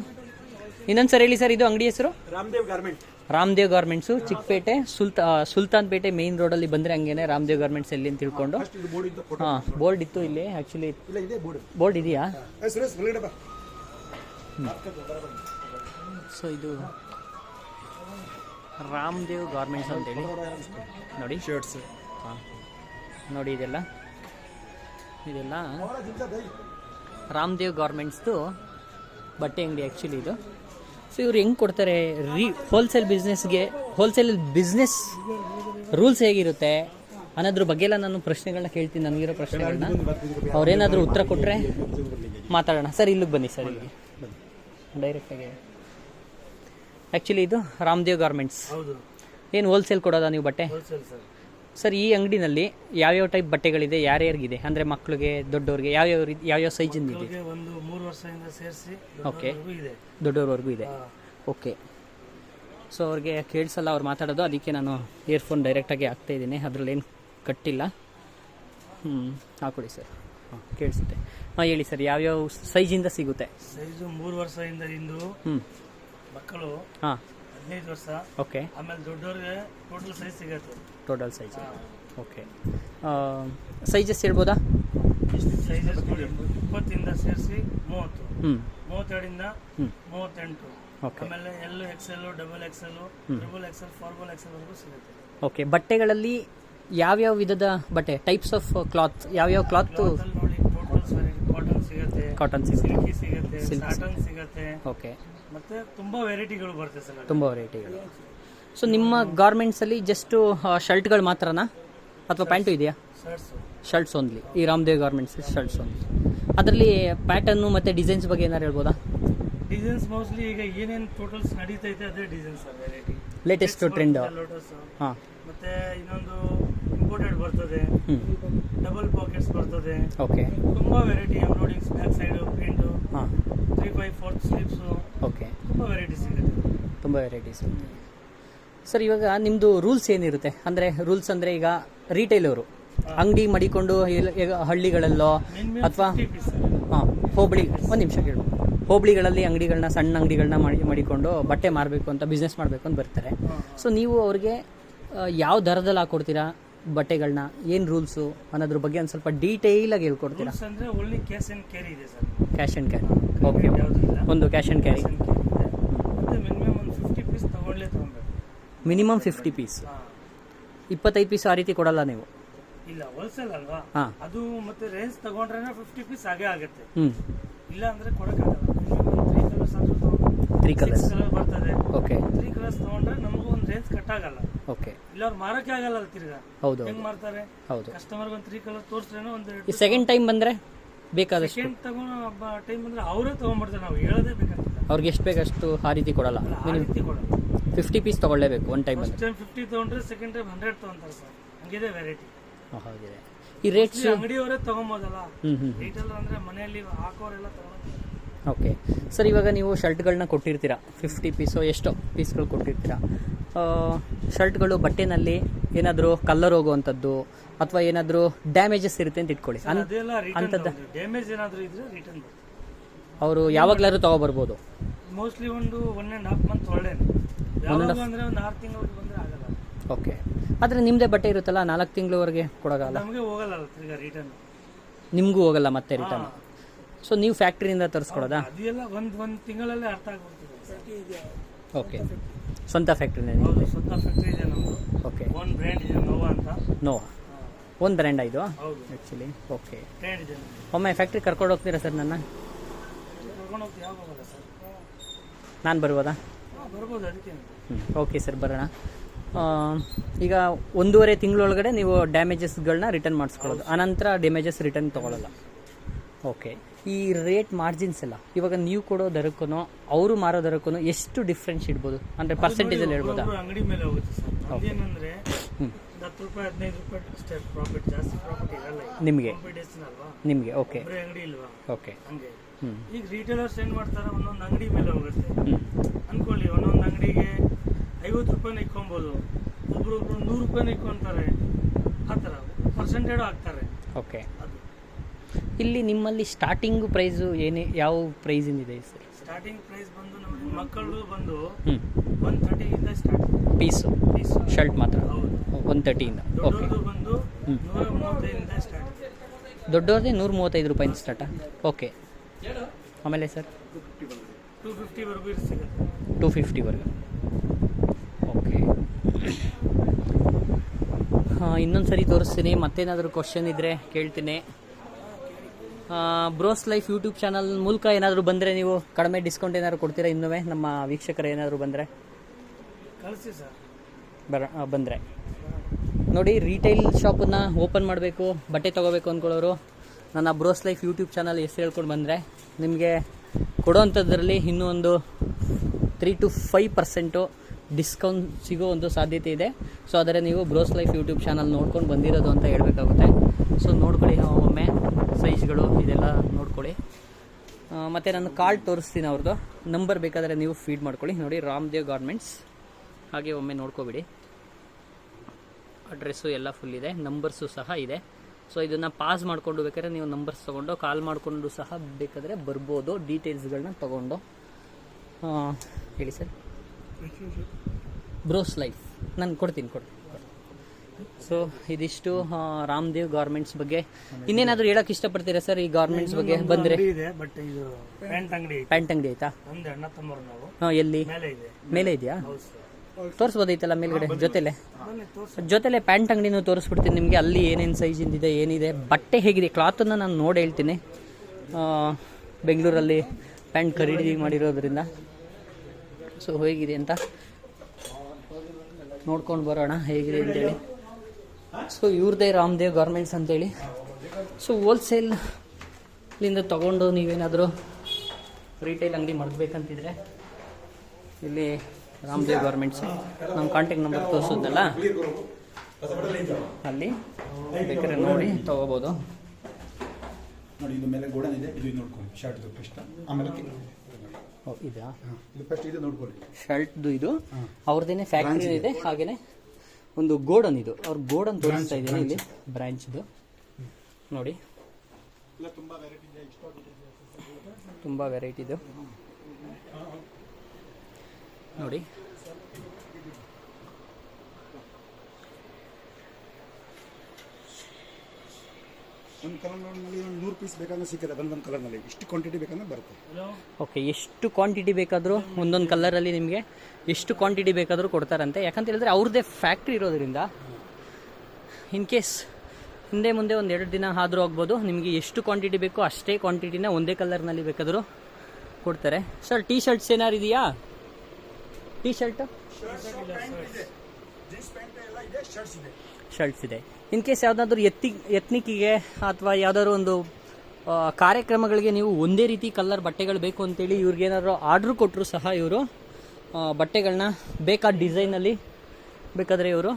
ಇನ್ನೊಂದು ಸರ್ ಹೇಳಿ ಸರ್ ಇದು ಅಂಗಡಿ ಹೆಸರು? ರಾಮದೇವ್ ಗಾರ್ಮೆಂಟ್ ರಾಮದೇವ್ ಗಾರ್ಮೆಂಟ್ಸು ಚಿಕ್ಕಪೇಟೆ ಸುಲ್ತಾ ಸುಲ್ತಾನ್ ಪೇಟೆ ಮೇನ್ ರೋಡಲ್ಲಿ ಬಂದರೆ ಹಂಗೇನೆ ರಾಮದೇವ್ ಗಾರ್ಮೆಂಟ್ಸ್ ಎಲ್ಲಿ ಅಂತ ತಿಳ್ಕೊಂಡು. ಹಾಂ ಬೋರ್ಡ್ ಇತ್ತು ಇಲ್ಲಿ ಆ್ಯಕ್ಚುಲಿ ಬೋರ್ಡ್ ಇದೆಯಾ? ಸೊ ಇದು ರಾಮದೇವ್ ಗಾರ್ಮೆಂಟ್ಸ್ ಅಂತೇಳಿ ನೋಡಿ. ಶರ್ಟ್ಸ್ ಹಾಂ. ನೋಡಿ ಇದೆಲ್ಲ. ಇದೆಲ್ಲ. ರಾಮದೇವ್ ಗಾರ್ಮೆಂಟ್ಸ್ದು ಬಟ್ಟೆ ಅಂಗಡಿ ಆ್ಯಕ್ಚುಲಿ ಇದು. ಸೊ ಇವ್ರು ಹೆಂಗೆ ಕೊಡ್ತಾರೆ? ರೀ ಹೋಲ್ಸೇಲ್ ಬಿಸ್ನೆಸ್ಗೆ ಹೋಲ್ಸೇಲ್ ಬಿಸ್ನೆಸ್ ರೂಲ್ಸ್ ಹೇಗಿರುತ್ತೆ? ಅನ್ನೋದ್ರ ಬಗ್ಗೆ ಎಲ್ಲ ನಾನು ಪ್ರಶ್ನೆಗಳನ್ನ ಕೇಳ್ತೀನಿ ನನಗಿರೋ ಪ್ರಶ್ನೆಗಳನ್ನ ಅವ್ರೇನಾದರೂ ಉತ್ತರ ಕೊಟ್ಟರೆ ಮಾತಾಡೋಣ. ಸರ್ ಇಲ್ಲಿಗೆ ಬನ್ನಿ ಸರ್ ಇಲ್ಲಿ. ಡೈರೆಕ್ಟಾಗಿ ಆ್ಯಕ್ಚುಲಿ ಇದು ರಾಮದೇವ್ ಗಾರ್ಮೆಂಟ್ಸ್. ಏನು ಹೋಲ್ಸೇಲ್ ಕೊಡೋದಾ ನೀವು ಬಟ್ಟೆ? ಸರ್ ಈ ಅಂಗಡಿನಲ್ಲಿ ಯಾವ್ಯಾವ ಟೈಪ್ ಬಟ್ಟೆಗಳಿದೆ ಯಾರ್ಯಾರಿಗಿದೆ ಅಂದರೆ ಮಕ್ಕಳಿಗೆ ದೊಡ್ಡವ್ರಿಗೆ ಯಾವ್ಯಾವ ರೀತಿ ಯಾವ್ಯಾವ ಸೈಜಿಂದ ಇದೆ ಮಕ್ಕಳಿಗೆ ಒಂದು ಮೂರು ವರ್ಷದಿಂದ ಸೇರಿಸಿ ಓಕೆ. ಇದೆ. ದೊಡ್ಡವ್ರವರೆಗೂ ಇದೆ. ಓಕೆ. ಸೊ ಅವ್ರಿಗೆ ಕೇಳಿಸಲ್ಲ ಅವ್ರು ಮಾತಾಡೋದು. ಅದಕ್ಕೆ ನಾನು ಇಯರ್ಫೋನ್ ಡೈರೆಕ್ಟಾಗಿ ಹಾಕ್ತಾ ಇದ್ದೀನಿ. ಅದರಲ್ಲಿ ಏನು ಕಟ್ಟಿಲ್ಲ. ಹ್ಞೂ ಹಾಕೊಡಿ ಸರ್. ಹಾಂ ಕೇಳಿಸುತ್ತೆ. ಹಾಂ ಹೇಳಿ ಸರ್ ಯಾವ್ಯಾವ ಸೈಜಿಂದ ಸಿಗುತ್ತೆ? ಸೈಜು ಮೂರು ವರ್ಷದಿಂದ ಇಂದು ಹ್ಞೂ ಮಕ್ಕಳು ಹಾಂ. ಹದಿನೈದು ವರ್ಷ. ಓಕೆ ಆಮೇಲೆ ದೊಡ್ಡವ್ರಿಗೆ ಟೋಟಲ್ ಸೈಜ್ ಸಿಗತ್ತೆ. ಟೋಟಲ್ ಸೈಜ್ ಓಕೆ ಸೈಜಸ್ ಹೇಳ್ಬೋದಾ? ಸೈಜಸ್ ನೋಡಿ ಇಪ್ಪತ್ತಿಂದ ಸೇರಿಸಿ ಮೂವತ್ತು. ಮೂವತ್ತೆರಡಿಂದ ಮೂವತ್ತೆಂಟು. ಓಕೆ ಆಮೇಲೆ L XL double XL triple XL four XL ವರೆಗೂ ಸಿಗುತ್ತೆ. ಓಕೆ ಬಟ್ಟೆಗಳಲ್ಲಿ ಯಾವ್ಯಾವ ವಿಧದ ಬಟ್ಟೆ? ಟೈಪ್ಸ್ ಆಫ್ ಕ್ಲಾತ್ ಯಾವ್ಯಾವ ಕ್ಲಾತ್ ಅದ್ರಲ್ಲಿ ನೋಡಿ ಟೋಟಲ್ ಕಾಟನ್ ಸಿಗುತ್ತೆ ಕಾಟನ್ ಸಿಗುತ್ತೆ. ಸಿಲ್ಕಿ ಸಿಗುತ್ತೆ Silk. ಸಾಟನ್ ಸಿಗುತ್ತೆ. ಓಕೆ ಮತ್ತೆ ತುಂಬಾ ವೆರೈಟಿಗಳು ಬರುತ್ತೆ ಸರ್ ತುಂಬ ವೆರೈಟಿಗಳು ಸೊ ನಿಮ್ಮ ಗಾರ್ಮೆಂಟ್ಸಲ್ಲಿ ಜಸ್ಟು ಶರ್ಟ್ಗಳು ಮಾತ್ರನಾ? ಅಥವಾ ಪ್ಯಾಂಟು ಇದೆಯಾ? ಶರ್ಟ್ಸ್ ಶರ್ಟ್ಸ್ ಓನ್ಲಿ ಈ ರಾಮದೇವ್ ಗಾರ್ಮೆಂಟ್ಸ್ ಶರ್ಟ್ಸ್ ಓನ್ಲಿ ಅದರಲ್ಲಿ ಪ್ಯಾಟರ್ನು ಮತ್ತು ಡಿಸೈನ್ಸ್ ಬಗ್ಗೆ ಏನಾರು ಹೇಳ್ಬೋದಾ? ಡಿಸೈನ್ಸ್ ಮೋಸ್ಟ್ಲಿ ಈಗ ಏನೇನು ಟೋಟಲ್ಸ್ ನಡೀತೈತೆ ಅದೇ designs variety latest trend lotus ಹಾಂ. ಮತ್ತೆ ಇನ್ನೊಂದು ಇಂಪೋರ್ಟೆಡ್ ಬರ್ತದೆ. ಡಬಲ್ ಪಾಕೆಟ್ಸ್ ಬರ್ತದೆ. ಓಕೆ ತುಂಬಾ variety embroiderings back side print ಹಾಂ. Three by fourth sleeves okay ತುಂಬಾ ವೆರೈಟಿ ಸಿಗುತ್ತೆ. ತುಂಬ ವೆರೈಟೀಸ್ ಇರುತ್ತೆ ಸರ್ ಇವಾಗ ನಿಮ್ಮದು ರೂಲ್ಸ್ ಏನಿರುತ್ತೆ? ಅಂದರೆ ರೂಲ್ಸ್ ಅಂದರೆ ಈಗ ರಿಟೈಲ್ ಅವರು ಅಂಗಡಿ ಮಡಿಕೊಂಡು ಹಳ್ಳಿಗಳಲ್ಲೋ ಅಥವಾ ಹಾಂ ಹೋಬಳಿ ಒಂದು ನಿಮಿಷ ಕೇಳು. ಹೋಬಳಿಗಳಲ್ಲಿ ಅಂಗಡಿಗಳನ್ನ ಸಣ್ಣ ಅಂಗಡಿಗಳನ್ನ ಮಾಡಿ ಮಡಿಕೊಂಡು ಬಟ್ಟೆ ಮಾರಬೇಕು ಅಂತ ಬಿಸ್ನೆಸ್ ಮಾಡಬೇಕು ಅಂತ ಬರ್ತಾರೆ. ಸೊ ನೀವು ಅವ್ರಿಗೆ ಯಾವ ದರದಲ್ಲಿ ಹಾಕೊಡ್ತೀರಾ? ಬಟ್ಟೆಗಳನ್ನ ಏನು ರೂಲ್ಸು ಅನ್ನೋದ್ರ ಬಗ್ಗೆ ಒಂದು ಸ್ವಲ್ಪ ಡೀಟೇಲಾಗಿ ಹೇಳ್ಕೊಡ್ತೀರಾ? ಅಂದ್ರೆ ಒಳ್ಳೆ ಕ್ಯಾಶ್ ಅಂಡ್ ಕ್ಯಾರಿ ಇದೆ sir. Cash and carry okay ಒಂದು cash and carry cash and carry minimum ಒಂದು ಫಿಫ್ಟಿ ಪೀಸ್ ತೊಗೊಳ್ಳೇ ತಗೊಬೇಕು. Minimum fifty piece. ಇಪ್ಪತ್ತೈದು ಪೀಸ್ ಆ ರೀತಿ ಕೊಡಲ್ಲ ನೀವು? ಇಲ್ಲ ಹೋಲ್ಸೇಲ್ ಅಲ್ವಾ? ಅದು ಮತ್ತೆ ರೇಂಜ್ ತಗೊಂಡ್ರೆ ಫಿಫ್ಟಿ ಪೀಸ್ ಆಗೇ ಆಗುತ್ತೆ. ಇಲ್ಲ ಅಂದ್ರೆ ಕೊಡಕ್ಕಾಗಲ್ಲ. ತ್ರೀ ಕಲರ್ಸ್ ಆದ್ರೂ ತ್ರೀ ಕಲರ್ಸ್ ಕಲರ್ ಬರ್ತದೆ. ಓಕೆ ತ್ರೀ ಕಲರ್ಸ್ ತಗೊಂಡ್ರೆ ನಮಗೂ ಒಂದು ರೇಂಜ್ ಕಟ್ ಆಗಲ್ಲ. ಓಕೆ ಇಲ್ಲ ಅವ್ರು ಮಾರಕ್ಕೆ ಆಗಲ್ಲ ಅಲ್ಲ ತಿರ್ಗಾ. ಹೌದು ಹೆಂಗ್ ಮಾರ್ತಾರೆ? ಹೌದು. ಕಸ್ಟಮರ್ ಒಂದು ತ್ರೀ ಕಲರ್ ತೋರಿಸ್ರೇನೋ ಈ ಸೆಕೆಂಡ್ ಟೈಮ್ ಬಂದ್ರೆ ಬೇಕಾದಷ್ಟು. ಸೆಕೆಂಡ್ ತಗೊಂಡು ಟೈಮ್ ಬಂದ್ರೆ ಅವರೇ ತಗೊಂಡ್ಬಿಡ್ತಾರೆ ನಾವು ಹೇಳೋದೇ ಬೇಕಂತ ಅವ್ರಿಗೆ ಎಷ್ಟು ಬೇಕಷ್ಟು ಆ ರೀತಿ ಕೊಡಲ್ಲ. ಕೊಡೋದು ಫಿಫ್ಟಿ ಪೀಸ್ ತಗೊಳ್ಳೇಬೇಕು ಒನ್ ಟೈಮ್ ಟೈಮ್ ಫಿಫ್ಟಿ ತಗೊಂಡ್ರೆ ಸೆಕೆಂಡ್ ಟೈಮ್ ಹಂಡ್ರೆಡ್ ತಗೊಂತಾರೆ ಸರ್. ಹಂಗಿದೆ ವೆರೈಟಿ ಹೌದಿದೆ. ಈ ರೇಟ್ಸ್ ಅಂಗಡಿಯವರೇ ತಗೊಂಬೋದಲ್ಲ. ಹ್ಞೂ ಹ್ಞೂ ಅಂದ್ರೆ ಮನೆಯಲ್ಲಿ ಹಾಕೋರೆಲ್ಲ ತಗೊಂಡು ಓಕೆ ಸರ್ ಇವಾಗ ನೀವು ಶರ್ಟ್ಗಳನ್ನ ಕೊಟ್ಟಿರ್ತೀರಾ? ಫಿಫ್ಟಿ ಪೀಸು ಎಷ್ಟೋ ಪೀಸ್ಗಳು ಕೊಟ್ಟಿರ್ತೀರಾ? ಶರ್ಟ್ಗಳು ಬಟ್ಟೆನಲ್ಲಿ ಏನಾದರೂ ಕಲ್ಲರ್ ಹೋಗುವಂಥದ್ದು ಅಥವಾ ಏನಾದರೂ ಡ್ಯಾಮೇಜಸ್ ಇರುತ್ತೆ ಅಂತ ಇಟ್ಕೊಳ್ಳಿ. ಅಂಥದ್ದು ಡ್ಯಾಮೇಜ್ ಏನಾದರೂ ಇದ್ರೆ ರಿಟರ್ನ್ ಅವರು ಯಾವಾಗಲಾದ್ರೂ ತಗೋಬರ್ಬೋದು. ಮೋಸ್ಟ್ಲಿ ಒಂದು ಒನ್ ಆ್ಯಂಡ್ ಹಾಫ್ ಮಂತ್ ಒಳ್ಳೆ ಯಾವಾಗ ಅಂದ್ರೆ ಒಂದು ಆರು ತಿಂಗಳು ಬಂದ್ರೆ ಆಗಲ್ಲ. ಓಕೆ ಆದರೆ ನಿಮ್ಮದೇ ಬಟ್ಟೆ ಇರುತ್ತಲ್ಲ ನಾಲ್ಕು ತಿಂಗಳವರೆಗೆ ಕೊಡೋಗಲ್ಲ ನಮಗೆ ಹೋಗಲ್ಲ ರಿಟರ್ನ್ ನಿಮಗೂ ಹೋಗಲ್ಲ ಮತ್ತೆ ರಿಟರ್ನ್ ಸೊ ನೀವು ಫ್ಯಾಕ್ಟ್ರಿಯಿಂದ ತರಿಸ್ಕೊಡೋದಾ ಅದೆಲ್ಲ ಒಂದು ಒಂದು ತಿಂಗಳಲ್ಲೇ ಅರ್ಥ ಆಗ್ಬಿಡ್ತೀವಿ ಓಕೆ ಸ್ವಂತ ಫ್ಯಾಕ್ಟ್ರಿನೇ ಹೌದು ಸ್ವಂತ ಫ್ಯಾಕ್ಟ್ರಿ ಇದೆ ಓಕೆ ಒಂದು ಬ್ರ್ಯಾಂಡ್ ಇದೆ ನೋವಾ ಅಂತ. ನೋವಾ ಒಂದು ಬ್ರ್ಯಾಂಡ್ ಇದು? ಹೌದು. ಆ್ಯಕ್ಚುಲಿ ಓಕೆ ಬ್ರ್ಯಾಂಡ್ ಇದೆ ನಮ್ದು. ಒಮ್ಮೆ ಫ್ಯಾಕ್ಟ್ರಿ ಕರ್ಕೊಂಡು ಹೋಗ್ತೀರಾ ಸರ್ ನನ್ನ? ಕರ್ಕೊಂಡು ಹೋಗ್ತೀವಿ ಯಾವಾಗ ಸರ್ ನಾನು ಬರ್ಬೋದಾ? ಹಾ, ಬರ್ಬೋದು ಅದಕ್ಕೆ. ಹ್ಞೂ ಓಕೆ ಸರ್ ಬರೋಣ. ಈಗ ಒಂದೂವರೆ ತಿಂಗಳೊಳಗಡೆ ನೀವು ಡ್ಯಾಮೇಜಸ್ಗಳನ್ನ ರಿಟರ್ನ್ ಮಾಡಿಸ್ಕೊಳ್ಳೋದು. ಆನಂತರ ಡ್ಯಾಮೇಜಸ್ ರಿಟರ್ನ್ ತೊಗೊಳ್ಳಲ್ಲ ಓಕೆ ಈ ರೇಟ್ ಮಾರ್ಜಿನ್ಸ್ ಎಲ್ಲ ಇವಾಗ ನೀವು ಕೊಡೋ ದರಕ್ಕೂ ಅವರು ಮಾರೋ ದರಕ್ಕೂ ಎಷ್ಟು ಡಿಫ್ರೆನ್ಸ್ ಇಡ್ಬೋದು? ಅಂದರೆ ಪರ್ಸೆಂಟೇಜಲ್ಲಿ ಹೇಳ್ಬೋದಾ? ಹೇಳ್ಬೋದು ಅಂಗಡಿ ಮೇಲೆ ಹೋಗುತ್ತೆ ಸರ್. ಅದೇನಂದ್ರೆ ಹ್ಞೂ ಹತ್ತು ರೂಪಾಯಿ ಹದಿನೈದು ರೂಪಾಯಿ ಅಷ್ಟೇ ಪ್ರಾಫಿಟ್ ಜಾಸ್ತಿ ಪ್ರಾಫಿಟ್ ಇರಲ್ಲ ನಿಮಗೆ? ನಿಮಗೆ ಓಕೆ ಅಂಗಡಿ ಇಲ್ವಾ? ಓಕೆ ಹಂಗೆ. ಈಗ ರಿಟೇಲರ್ಸ್ ಏನ್ ಮಾಡ್ತಾರೆ ಒಂದೊಂದು ಅಂಗಡಿ ಮೇಲೆ ಹೋಗುತ್ತೆ. ಹ್ಞೂ ಅನ್ಕೊಳ್ಳಿ ಒಂದೊಂದು ಅಂಗಡಿಗೆ ಐವತ್ತು ರೂಪಾಯಿನ ಇಕ್ಕೊಬೋದು. ಒಬ್ರೊಬ್ರು ನೂರು ರೂಪಾಯಿನ ಇಕ್ಕೊಂತಾರೆ. ಆ ಥರ ಪರ್ಸೆಂಟೇಜ್ ಹಾಕ್ತಾರೆ. ಓಕೆ ಅದು ಇಲ್ಲಿ ನಿಮ್ಮಲ್ಲಿ ಸ್ಟಾರ್ಟಿಂಗ್ ಪ್ರೈಸು ಏನೇ ಯಾವ ಪ್ರೈಸ್ ಇದೆ ಸರ್? ಸ್ಟಾರ್ಟಿಂಗ್ ಪ್ರೈಸ್ ಬಂದು ನಮ್ಮ ಮಕ್ಕಳು ಬಂದು ಹ್ಞೂ ಒನ್ ಇಂದ ಸ್ಟಾರ್ಟ್ ಪೀಸು ಪೀಸ್ ಶರ್ಟ್ ಮಾತ್ರ? ಹೌದು. ಒನ್ ತರ್ಟಿಯಿಂದ ಓಕೆ ಬಂದು. ನೂರ ಮೂವತ್ತೈದರಿಂದ ಸ್ಟಾರ್ಟ್ ದೊಡ್ಡವ್ರದ್ದೇ ನೂರ ಮೂವತ್ತೈದು ರೂಪಾಯಿಂದ ಸ್ಟಾರ್ಟಾ ಓಕೆ ಆಮೇಲೆ ಸರ್? ಟೂ ಫಿಫ್ಟಿವರೆಗೂ ಸಿಗುತ್ತೆ. ಟೂ ಫಿಫ್ಟಿವರೆಗೂ ಓಕೆ ಹಾಂ ಇನ್ನೊಂದು ಸರಿ ತೋರಿಸ್ತೀನಿ ಮತ್ತೇನಾದರೂ ಕ್ವಶನ್ ಇದ್ದರೆ ಕೇಳ್ತೀನಿ. ಬ್ರೋಸ್ ಲೈಫ್ ಯೂಟ್ಯೂಬ್ ಚಾನಲ್ ಮೂಲಕ ಏನಾದರೂ ಬಂದರೆ ನೀವು ಕಡಿಮೆ ಡಿಸ್ಕೌಂಟ್ ಏನಾದರೂ ಕೊಡ್ತೀರಾ ಇನ್ನೂ ನಮ್ಮ ವೀಕ್ಷಕರು ಏನಾದರೂ ಬಂದರೆ? ಕಳಿಸಿ ಸರ್. ಬರ ಬಂದರೆ. ನೋಡಿ ರೀಟೈಲ್ ಶಾಪನ್ನು ಓಪನ್ ಮಾಡಬೇಕು ಬಟ್ಟೆ ತೊಗೋಬೇಕು ಅಂದ್ಕೊಳ್ಳೋರು ನನ್ನ ಬ್ರೋಸ್ ಲೈಫ್ ಯೂಟ್ಯೂಬ್ ಚಾನಲ್ ಹೆಸರು ಹೇಳ್ಕೊಂಡು ಬಂದರೆ ನಿಮಗೆ ಕೊಡೋವಂಥದ್ರಲ್ಲಿ ಇನ್ನೂ ಒಂದು three to five percent discount ಸಿಗೋ ಒಂದು ಸಾಧ್ಯತೆ ಇದೆ. ಸೊ ಆದರೆ ನೀವು ಬ್ರೋಸ್ ಲೈಫ್ ಯೂಟ್ಯೂಬ್ ಚಾನಲ್ ನೋಡ್ಕೊಂಡು ಬಂದಿರೋದು ಅಂತ ಹೇಳಬೇಕಾಗುತ್ತೆ. ಸೊ ನೋಡ್ಕೊಳ್ಳಿ ಒಮ್ಮೆ. ಸೈಜ್ಗಳು ಇದೆಲ್ಲ ನೋಡ್ಕೊಳ್ಳಿ. ಮತ್ತು ನಾನು ಕಾರ್ಡ್ ತೋರಿಸ್ತೀನಿ ಅವ್ರದ್ದು ನಂಬರ್ ಬೇಕಾದರೆ ನೀವು ಫೀಡ್ ಮಾಡ್ಕೊಳ್ಳಿ. ನೋಡಿ, ರಾಮ್ದೇವ್ ಗಾರ್ಮೆಂಟ್ಸ್ ಹಾಗೆ ಒಮ್ಮೆ ನೋಡ್ಕೋಬಿಡಿ. ಅಡ್ರೆಸ್ಸು ಎಲ್ಲ ಫುಲ್ ಇದೆ. ನಂಬರ್ಸು ಸಹ ಇದೆ. ಸೊ ಇದನ್ನು ಪಾಸ್ ಮಾಡಿಕೊಂಡು ಬೇಕಾದ್ರೆ ನೀವು ನಂಬರ್ಸ್ ತೊಗೊಂಡು ಕಾಲ್ ಮಾಡಿಕೊಂಡು ಸಹ ಬೇಕಾದರೆ ಬರ್ಬೋದು. ಡೀಟೇಲ್ಸ್ಗಳನ್ನ ತೊಗೊಂಡು. ಹೇಳಿ ಸರ್ ಬ್ರೋಸ್ ಲೈಫ್ ನಾನು ಕೊಡ್ತೀನಿ ಕೊಡ್ತೀನಿ. ಸೊ ಇದಿಷ್ಟು ರಾಮದೇವ್ ಗಾರ್ಮೆಂಟ್ಸ್ ಬಗ್ಗೆ. ಇನ್ನೇನಾದ್ರೂ ಹೇಳಕ್ ಇಷ್ಟಪಡ್ತೀರಾ ಸರ್ ಈ ಗಾರ್ಮೆಂಟ್ಸ್ ಬಗ್ಗೆ? ಬಂದ್ರೆ? ಇದೆ ಬಟ್ ಇದು ಪ್ಯಾಂಟ್ ಅಂಗಡಿ ಐತೆ ಪ್ಯಾಂಟ್ ಅಂಗಡಿ ಆಯ್ತಾ? ಹಾಂ ಎಲ್ಲಿ? ಮೇಲೆ ಇದೆ. ಇದೆಯಾ? ತೋರಿಸ್ಬೋದೈತಲ್ಲ ಮೇಲ್ಗಡೆ ಜೊತೆಲೆ? ಜೊತೆಲೆ ಪ್ಯಾಂಟ್ ಅಂಗಡಿನೂ ತೋರಿಸ್ಬಿಡ್ತೀನಿ ನಿಮಗೆ. ಅಲ್ಲಿ ಏನೇನು ಸೈಜಿಂದಿದೆ ಏನಿದೆ? ಬಟ್ಟೆ ಹೇಗಿದೆ? ಕ್ಲಾತನ್ನು ನಾನು ನೋಡಿ ಹೇಳ್ತೀನಿ. ಬೆಂಗಳೂರಲ್ಲಿ ಪ್ಯಾಂಟ್ ಖರೀದಿ ಮಾಡಿರೋದ್ರಿಂದ. ಸೊ ಹೇಗಿದೆ ಅಂತ ನೋಡ್ಕೊಂಡು ಬರೋಣ ಹೇಗಿದೆ ಅಂತೇಳಿ. ಸೊ ಇವ್ರದೇ ರಾಮದೇವ್ ಗಾರ್ಮೆಂಟ್ಸ್ ಅಂತೇಳಿ. ಸೊ ಹೋಲ್ಸೇಲಿಂದ ತಗೊಂಡು ನೀವೇನಾದರೂ ರೀಟೇಲ್ ಅಂಗಡಿ ಮಾಡಬೇಕಂತಿದ್ರೆ ಇಲ್ಲಿ ರಾಮದೇವ್ ಗಾರ್ಮೆಂಟ್ಸ್ ನಮ್ಮ ಕಾಂಟ್ಯಾಕ್ಟ್ ನಂಬರ್ ತೋರಿಸೋದಲ್ಲ ಅಲ್ಲಿ ಬೇಕಾದ್ರೆ ನೋಡಿ ತಗೋಬೋದು. ನೋಡಿ ಇದು ಮೇಲೆ ಗೋಡನ್ ಇದೆ ಇದು ನೋಡ್ಕೊಳ್ಳಿ ಶರ್ಟ್ದು ಫಸ್ಟ್ ಆಮೇಲೆ ಇದಾ ಇದು ಫಸ್ಟ್ ಇದು ನೋಡ್ಕೊಳ್ಳಿ. ಶರ್ಟ್ದು ಇದು. ಅವ್ರದ್ದೇನೆ ಫ್ಯಾಕ್ಟ್ರಿ ಇದೆ ಹಾಗೇನೆ ಒಂದು ಗೋಡನ್ ಇದು. ಅವ್ರ ಗೋಡನ್ ತೋರಿಸ್ತಾ ಇದ್ದೀನಿ ಇಲ್ಲಿ. ಬ್ರಾಂಚ್ದು. ನೋಡಿ. ಇಲ್ಲ ತುಂಬಾ ವೆರೈಟಿ ಇದೆ. ಇಷ್ಟ ತುಂಬ ವೆರೈಟಿದು ನೋಡಿ. ಒಂದು ಕಲರ್ನಲ್ಲಿ ಒಂದು ನೂರು ಪೀಸ್ ಬೇಕಂದ್ರೆ ಸಿಕ್ಕದೆ ಒಂದೊಂದು ಕಲರ್ನಲ್ಲಿ ಇಷ್ಟು ಕ್ವಾಂಟಿಟಿ ಬೇಕಂದ್ರೆ ಬರುತ್ತೆ. ಓಕೆ ಎಷ್ಟು ಕ್ವಾಂಟಿಟಿ ಬೇಕಾದರೂ ಒಂದೊಂದು ಕಲರಲ್ಲಿ ನಿಮಗೆ ಎಷ್ಟು ಕ್ವಾಂಟಿಟಿ ಬೇಕಾದರೂ ಕೊಡ್ತಾರಂತೆ. ಯಾಕಂತ ಹೇಳಿದ್ರೆ ಅವ್ರದ್ದೇ ಫ್ಯಾಕ್ಟ್ರಿ ಇರೋದ್ರಿಂದ ಇನ್ ಕೇಸ್ ಹಿಂದೆ ಮುಂದೆ ಒಂದು ಎರಡು ದಿನ ಆದರೂ ಆಗ್ಬೋದು ನಿಮಗೆ ಎಷ್ಟು ಕ್ವಾಂಟಿಟಿ ಬೇಕೋ ಅಷ್ಟೇ ಕ್ವಾಂಟಿಟಿನ ಒಂದೇ ಕಲರ್ನಲ್ಲಿ ಬೇಕಾದರೂ ಕೊಡ್ತಾರೆ. ಸರ್ ಟೀ ಶರ್ಟ್ಸ್ ಏನಾರು ಇದೆಯಾ ಟೀ ಶರ್ಟ್ ಜೀನ್ಸ್ ಪ್ಯಾಂಟ್ ಎಲ್ಲ ಇದೆ ಶರ್ಟ್ಸ್ ಇದೆ. ಶರ್ಟ್ಸ್ ಇದೆ. ಇನ್ ಕೇಸ್ ಯಾವುದಾದ್ರೂ ಎತ್ತಿ ಎತ್ನಿಕ್ಕಿಗೆ ಅಥವಾ ಯಾವುದಾದ್ರು ಒಂದು ಕಾರ್ಯಕ್ರಮಗಳಿಗೆ ನೀವು ಒಂದೇ ರೀತಿ ಕಲರ್ ಬಟ್ಟೆಗಳು ಬೇಕು ಅಂತೇಳಿ ಇವ್ರಿಗೇನಾದ್ರು ಆರ್ಡ್ರ್ ಕೊಟ್ಟರು ಸಹ ಇವರು ಬಟ್ಟೆಗಳನ್ನ ಬೇಕಾದ ಡಿಸೈನಲ್ಲಿ ಬೇಕಾದರೆ ಇವರು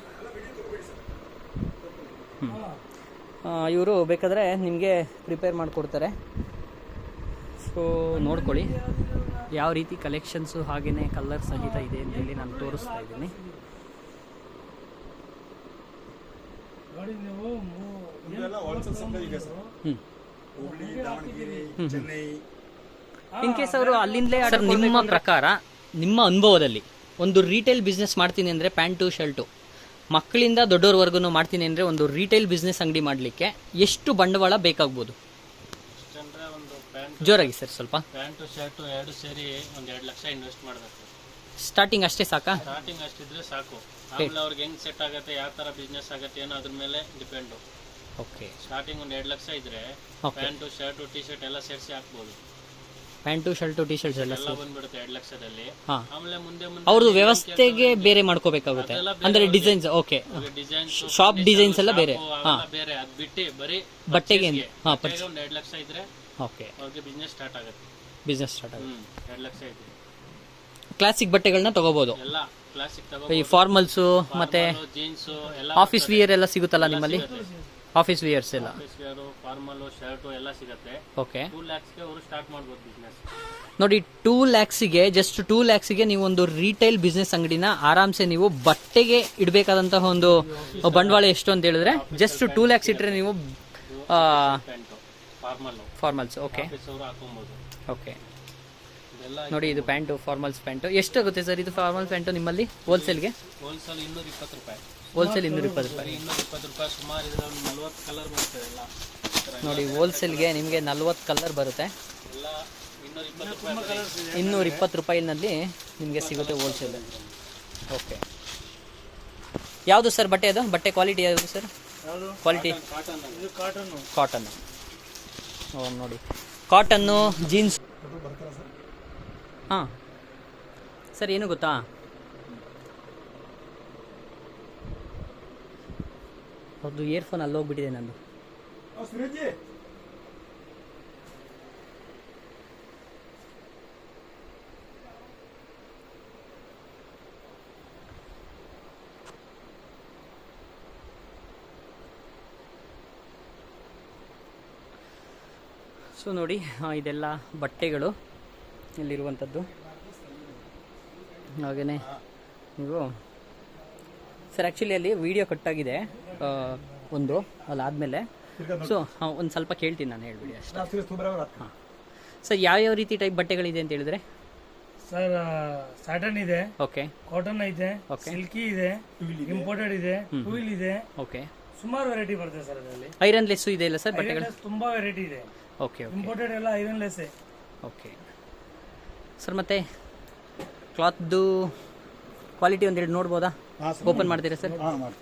ಇವರು ಬೇಕಾದರೆ ನಿಮಗೆ ಪ್ರಿಪೇರ್ ಮಾಡಿಕೊಡ್ತಾರೆ. ಸೊ ನೋಡ್ಕೊಳ್ಳಿ. ಯಾವ ರೀತಿ ಕಲೆಕ್ಷನ್ಸು ಹಾಗೆಯೇ ಕಲರ್ ಸಹಿತ ಇದೆ ಅಂತೇಳಿ ನಾನು ತೋರಿಸ್ತಾ ಇದ್ದೀನಿ. ನೀವು ಹುಬ್ಳಿ ದಾವಣಗೆರೆ ಚೆನ್ನೈ. ಇನ್ ಕೇಸ್ ಅವರು ಅಲ್ಲಿಂದಲೇ ಸರ್ ನಿಮ್ಮ ಪ್ರಕಾರ ನಿಮ್ಮ ಅನುಭವದಲ್ಲಿ ಒಂದು ರೀಟೇಲ್ ಬಿಸ್ನೆಸ್ ಮಾಡ್ತೀನಿ ಅಂದರೆ ಪ್ಯಾಂಟು ಶರ್ಟು. ಮಕ್ಕಳಿಂದ ದೊಡ್ಡವ್ರವರೆಗೂ ಮಾಡ್ತೀನಿ ಅಂದರೆ ಒಂದು ರೀಟೇಲ್ ಬಿಸ್ನೆಸ್ ಅಂಗಡಿ ಮಾಡಲಿಕ್ಕೆ ಎಷ್ಟು ಬಂಡವಾಳ ಬೇಕಾಗ್ಬೋದು? ಅಂದ್ರೆ ಒಂದು ಪ್ಯಾಂಟ್ ಜೋರಾಗಿ ಸರ್ ಸ್ವಲ್ಪ. ಪ್ಯಾಂಟು ಶರ್ಟು ಎರಡು ಸೇರಿ ಒಂದು ಎರಡು ಲಕ್ಷ ಇನ್ವೆಸ್ಟ್ ಮಾಡಬೇಕು. ಸ್ಟಾರ್ಟಿಂಗ್ ಅಷ್ಟೇ ಸಾಕಾ? ಸ್ಟಾರ್ಟಿಂಗ್ ಅಷ್ಟಿದ್ರೆ ಸಾಕು. ಆಮೇಲೆ ಅವ್ರಿಗೆ ಹೆಂಗ್ ಸೆಟ್ ಆಗುತ್ತೆ ಯಾವ ತರ ಬಿಸ್ನೆಸ್ ಆಗುತ್ತೆ ಏನೋ ಅದ್ರ ಮೇಲೆ ಡಿಪೆಂಡ್ ಓಕೆ ಸ್ಟಾರ್ಟಿಂಗ್ ಒಂದ್ ಎರಡು ಲಕ್ಷ ಇದ್ರೆ. ಪ್ಯಾಂಟು ಶರ್ಟು ಟಿ ಶರ್ಟ್ ಎಲ್ಲ ಸೇರಿಸಿ ಹಾಕ್ಬೋದು. ಪ್ಯಾಂಟು ಶರ್ಟು ಟಿ ಶರ್ಟ್ ಎಲ್ಲ ಎಲ್ಲ ಬಂದ್ಬಿಡುತ್ತೆ ಎರಡು ಲಕ್ಷದಲ್ಲಿ. ಆಮೇಲೆ ಮುಂದೆ ಮುಂದೆ ಅವ್ರದ್ದು ವ್ಯವಸ್ಥೆಗೆ ಬೇರೆ ಮಾಡ್ಕೋಬೇಕಾಗುತ್ತೆ. ಅಂದರೆ. Designs okay design shop designs ಎಲ್ಲ ಬೇರೆ. ಬೇರೆ. ಅದ್ ಬಿಟ್ಟು ಬರೀ ಬಟ್ಟೆಗೆ. ಹಾಂ ಒಂದ್ ಎರಡು ಲಕ್ಷ ಇದ್ರೆ ಓಕೆ ಅವ್ರಿಗೆ ಬಿಸ್ನೆಸ್ ಸ್ಟಾರ್ಟ್ ಆಗುತ್ತೆ. ಬಿಸ್ನೆಸ್ ಸ್ಟಾರ್ಟ್ ಆಗುತ್ತೆ. ಎರಡು ಲಕ್ಷ ಐತಿ ಕ್ಲಾಸಿಕ್ ಬಟ್ಟೆಗಳನ್ನ ತಗೋಬಹುದು ಎಲ್ಲ ಕ್ಲಾಸಿಕ್ ಈ ಫಾರ್ಮಲ್ಸ್ ಮತ್ತೆ ಜೀನ್ಸ್ ಎಲ್ಲ ಆಫೀಸ್ ವಿಯರ್ ಎಲ್ಲ ಸಿಗುತ್ತಲ್ಲ ನಿಮ್ಮಲ್ಲಿ? ಆಫೀಸ್ ವಿಯರ್ಸ್ ಎಲ್ಲ. ಫಾರ್ಮಲ್ ಶರ್ಟ್ ಎಲ್ಲ ಸಿಗುತ್ತೆ. ಓಕೆ ಟೂ ಲ್ಯಾಕ್ಸ್ಗೆ ಅವರು ಸ್ಟಾರ್ಟ್ ಮಾಡ್ಬೋದು ಬಿಸ್ನೆಸ್ ನೋಡಿ ಟೂ ಲ್ಯಾಕ್ಸಿಗೆ ಜಸ್ಟ್ ಟೂ ಲ್ಯಾಕ್ಸಿಗೆ ನೀವು ಒಂದು ರಿಟೈಲ್ ಬಿಸ್ನೆಸ್ ಅಂಗಡಿನ ಆರಾಮ್ಸೆ ನೀವು ಬಟ್ಟೆಗೆ ಇಡಬೇಕಾದಂತಹ ಒಂದು ಬಂಡವಾಳ ಎಷ್ಟು ಅಂತ ಹೇಳಿದ್ರೆ ಜಸ್ಟ್ ಟೂ ಲ್ಯಾಕ್ಸ್ ಇಟ್ಟರೆ ನೀವು ಫಾರ್ಮಲ್ ಫಾರ್ಮಲ್ಸ್ ಓಕೆ ಓಕೆ ನೋಡಿ ಇದು ಪ್ಯಾಂಟು ಫಾರ್ಮಲ್ಸ್ ಪ್ಯಾಂಟು. ಎಷ್ಟಾಗುತ್ತೆ ಸರ್ ಇದು ಫಾರ್ಮಲ್ ಪ್ಯಾಂಟು ನಿಮ್ಮಲ್ಲಿ ಹೋಲ್ಸೇಲ್ಗೆ ಹೋಲ್ಸೇಲ್ ಇನ್ನೂರ ಇಪ್ಪತ್ತು ರೂಪಾಯಿ. ಹೋಲ್ಸೇಲ್ ಇನ್ನೂರ ಇಪ್ಪತ್ತು ರೂಪಾಯಿ. ಇನ್ನೂರ ಇಪ್ಪತ್ತು ರೂಪಾಯಿ ಸುಮಾರು ಇದರಲ್ಲಿ ನಲ್ವತ್ತು ಕಲರ್ ಬರುತ್ತೆ ಎಲ್ಲ. ನೋಡಿ ಹೋಲ್ಸೇಲ್ಗೆ ನಿಮಗೆ ನಲ್ವತ್ತು ಕಲರ್ ಬರುತ್ತೆ. ಎಲ್ಲ ಇನ್ನೂರ ಇಪ್ಪತ್ತು ರೂಪಾಯಿನಲ್ಲಿ ನಿಮಗೆ ಸಿಗುತ್ತೆ ಹೋಲ್ಸೇಲ್ ಓಕೆ ಯಾವುದು ಸರ್ ಬಟ್ಟೆ ಅದು? ಬಟ್ಟೆ ಕ್ವಾಲಿಟಿ ಯಾವುದು sir? Quality cotton cotton cotton ಓ ನೋಡಿ. ಕಾಟನ್ನು ಜೀನ್ಸ್ ಹಾಂ. ಸರ್ ಏನು ಗೊತ್ತಾ? ಅದು ಇಯರ್ಫೋನ್ ಅಲ್ಲಿ ಹೋಗ್ಬಿಟ್ಟಿದೆ ನಂದು. ಸುರೇಶ್ ಸೊ ನೋಡಿ ಇದೆಲ್ಲ ಬಟ್ಟೆಗಳು. ಇಲ್ಲಿರುವಂಥದ್ದು. ಹಾಗೆಯೇ ನೀವು ಸರ್ ಆ್ಯಕ್ಚುಲಿ ಅಲ್ಲಿ ವಿಡಿಯೋ ಕಟ್ಟಾಗಿದೆ ಒಂದು ಒಂದು ಆದಮೇಲೆ. ಸೊ ಒಂದು ಸ್ವಲ್ಪ ಕೇಳ್ತೀನಿ ನಾನು ಹೇಳ್ಬಿಡಿ ಅಷ್ಟೇ. ಹಾಂ. ಸರ್ ಯಾವ್ಯಾವ ರೀತಿ ಟೈಪ್ ಬಟ್ಟೆಗಳಿದೆ ಅಂತ ಹೇಳಿದ್ರೆ? ಸರ್ ಸ್ಯಾಟನ್ ಇದೆ ಓಕೆ ಕಾಟನ್ ಐತೆ ಓಕೆ ಸಿಲ್ಕಿ ಇದೆ ಇಂಪೋರ್ಟೆಡ್ ಇದೆ. ಟೂಲ್ ಇದೆ ಓಕೆ ಸುಮಾರು ವೆರೈಟಿ ಬರ್ತದೆ ಸರ್ ಅದರಲ್ಲಿ. ಐರನ್ ಲೆಸ್ಸು ಇದೆ ಇಲ್ಲ ಸರ್ ಬಟ್ಟೆಗಳು? ತುಂಬಾ ವೆರೈಟಿ ಇದೆ. ಓಕೆ ಓಕೆ ಇಂಪೋರ್ಟೆಡ್ ಎಲ್ಲ ಐರನ್ ಲೆಸ್ ಓಕೆ ಸರ್ ಮತ್ತೆ ಕ್ಲಾತ್ದು ಕ್ವಾಲಿಟಿ ಒಂದೆರಡು ನೋಡ್ಬೋದಾ? ಓಪನ್ ಮಾಡ್ತೀರಾ ಸರ್? ಹಾಂ ಮಾಡಿ.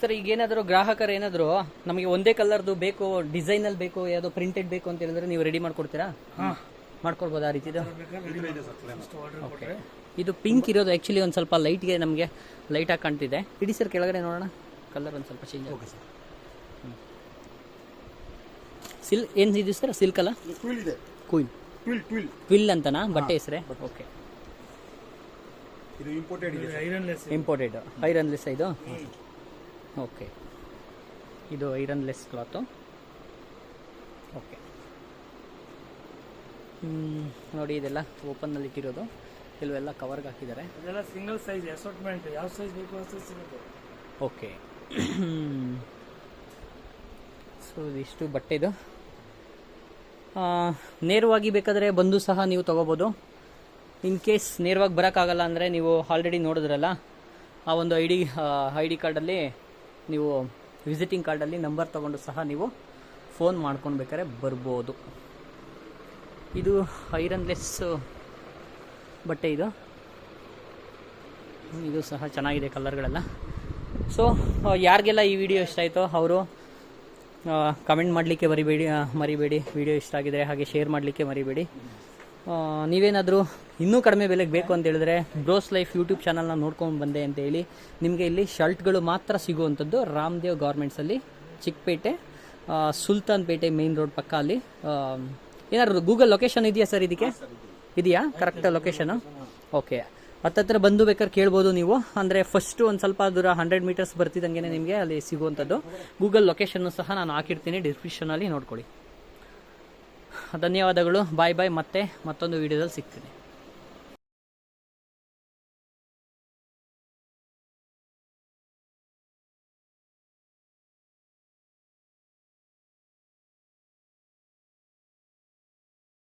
ಸರ್ ಈಗ ಏನಾದರೂ ಗ್ರಾಹಕರು ಏನಾದರೂ ನಮಗೆ ಒಂದೇ ಕಲರ್ದು ಬೇಕು ಡಿಸೈನಲ್ಲಿ ಬೇಕು ಯಾವುದೋ ಪ್ರಿಂಟೆಡ್ ಬೇಕು ಅಂತ ಹೇಳಿದ್ರೆ ನೀವು ರೆಡಿ ಮಾಡ್ಕೊಡ್ತೀರಾ? ಹಾಂ. ಮಾಡ್ಕೊಡ್ಬೋದಾ ಆ ರೀತಿದು? ಇದು ಪಿಂಕ್ ಇರೋದು ಆ್ಯಕ್ಚುಲಿ ಒಂದು ಸ್ವಲ್ಪ ಲೈಟ್ಗೆ ನಮಗೆ ಲೈಟಾಗಿ ಕಾಣ್ತಿದೆ. ಇಡೀ ಸರ್ ಕೆಳಗಡೆ ನೋಡೋಣ. ಕಲರ್ ಒಂದು ಸ್ವಲ್ಪ ಚೇಂಜ್ ಓಕೆ ಸರ್ ಸಿಲ್ ಏನು ಇದು ಸರ್ ಸಿಲ್ಕ್ ಅಲ್ಲ? ಟ್ವಿಲ್ ಇದೆ. ಕುಯಿಲ್ ಟ್ವಿಲ್ ಟ್ವಿಲ್ ಟ್ವಿಲ್ ಅಂತನಾ? ಬಟ್ಟೆ ಹೆಸರೇ? ಓಕೆ ಇದು ಇಂಪೋರ್ಟೆಡ್ ಇದೆ. Iron less imported iron less ಇದು? ಓಕೆ ಇದು ಐರನ್ ಲೆಸ್ ಕ್ಲಾತು ಓಕೆ ನೋಡಿ ಇದೆಲ್ಲ ಓಪನ್ನಲ್ಲಿ ಇಟ್ಟಿರೋದು. ಕೆಲವೆಲ್ಲ ಕವರ್ಗೆ ಹಾಕಿದ್ದಾರೆ. ಇದೆಲ್ಲ ಸಿಂಗಲ್ ಸೈಜ್ ಅಸಾರ್ಟ್ಮೆಂಟ್ ಯಾವ ಸೈಜ್ ಬೇಕು ಆ ಸೈಜ್ ಸಿಗುತ್ತೆ ಓಕೆ ಸೊ ಇದಿಷ್ಟು ಬಟ್ಟೆದು. ನೇರವಾಗಿ ಬೇಕಾದರೆ ಬಂದು ಸಹ ನೀವು ತೊಗೋಬೋದು. ಇನ್ ಕೇಸ್ ನೇರವಾಗಿ ಬರೋಕ್ಕಾಗಲ್ಲ ಅಂದರೆ ನೀವು ಆಲ್ರೆಡಿ ನೋಡಿದ್ರಲ್ಲ, ಆ ಒಂದು ಐ ಡಿ ಐ ಡಿ ಕಾರ್ಡಲ್ಲಿ ನೀವು ವಿಸಿಟಿಂಗ್ ಕಾರ್ಡಲ್ಲಿ ನಂಬರ್ ತೊಗೊಂಡು ಸಹ ನೀವು ಫೋನ್ ಮಾಡ್ಕೊಂಡು ಬೇಕಾದ್ರೆ ಬರ್ಬೋದು. ಇದು ಐರನ್ ಲೆಸ್ ಬಟ್ಟೆ ಇದು. ಇದು ಸಹ ಚೆನ್ನಾಗಿದೆ ಕಲರ್ಗಳೆಲ್ಲ ಸೊ ಯಾರಿಗೆಲ್ಲ ಈ ವಿಡಿಯೋ ಇಷ್ಟ ಆಯಿತೋ ಅವರು ಕಮೆಂಟ್ ಮಾಡಲಿಕ್ಕೆ ಮರಿಬೇಡಿ ಮರಿಬೇಡಿ. ವಿಡಿಯೋ ಇಷ್ಟ ಆಗಿದ್ರೆ ಹಾಗೆ ಶೇರ್ ಮಾಡಲಿಕ್ಕೆ ಮರಿಬೇಡಿ. ನೀವೇನಾದರೂ ಇನ್ನೂ ಕಡಿಮೆ ಬೆಲೆಗೆ ಬೇಕು ಅಂತ ಹೇಳಿದ್ರೆ ಬ್ರೋಸ್ ಲೈಫ್ ಯೂಟ್ಯೂಬ್ ಚಾನಲ್ನ ನೋಡ್ಕೊಂಡು ಬಂದೆ ಅಂತ ಹೇಳಿ ನಿಮಗೆ ಇಲ್ಲಿ ಶರ್ಟ್ಗಳು ಮಾತ್ರ ಸಿಗುವಂಥದ್ದು ರಾಮದೇವ್ ಗಾರ್ಮೆಂಟ್ಸಲ್ಲಿ Chikkapete Sultanpet main road ಪಕ್ಕ ಅಲ್ಲಿ. ಏನಾದ್ರು ಗೂಗಲ್ ಲೊಕೇಶನ್ ಇದೆಯಾ ಸರ್ ಇದಕ್ಕೆ? ಇದೆಯಾ? ಕರೆಕ್ಟ್ ಲೊಕೇಶನ್ ಓಕೆ ಹತ್ತತ್ರ ಬಂದು ಬೇಕಾದ್ರೆ ಕೇಳ್ಬೋದು ನೀವು. ಅಂದರೆ ಫಸ್ಟ್ ಒಂದು ಸ್ವಲ್ಪ ದೂರ ಹಂಡ್ರೆಡ್ ಮೀಟರ್ಸ್ ಬರ್ತಿದ್ದಂಗೆ ನಿಮಗೆ ಅಲ್ಲಿ ಸಿಗುವಂಥದ್ದು. ಗೂಗಲ್ ಲೊಕೇಶನ್ನು ಸಹ ನಾನು ಹಾಕಿರ್ತೀನಿ ಡಿಸ್ಕ್ರಿಪ್ಷನಲ್ಲಿ ನೋಡ್ಕೊಳ್ಳಿ. ಧನ್ಯವಾದಗಳು ಬಾಯ್ ಬಾಯ್ ಮತ್ತೆ ಮತ್ತೊಂದು ವಿಡಿಯೋದಲ್ಲಿ ಸಿಗ್ತೀನಿ.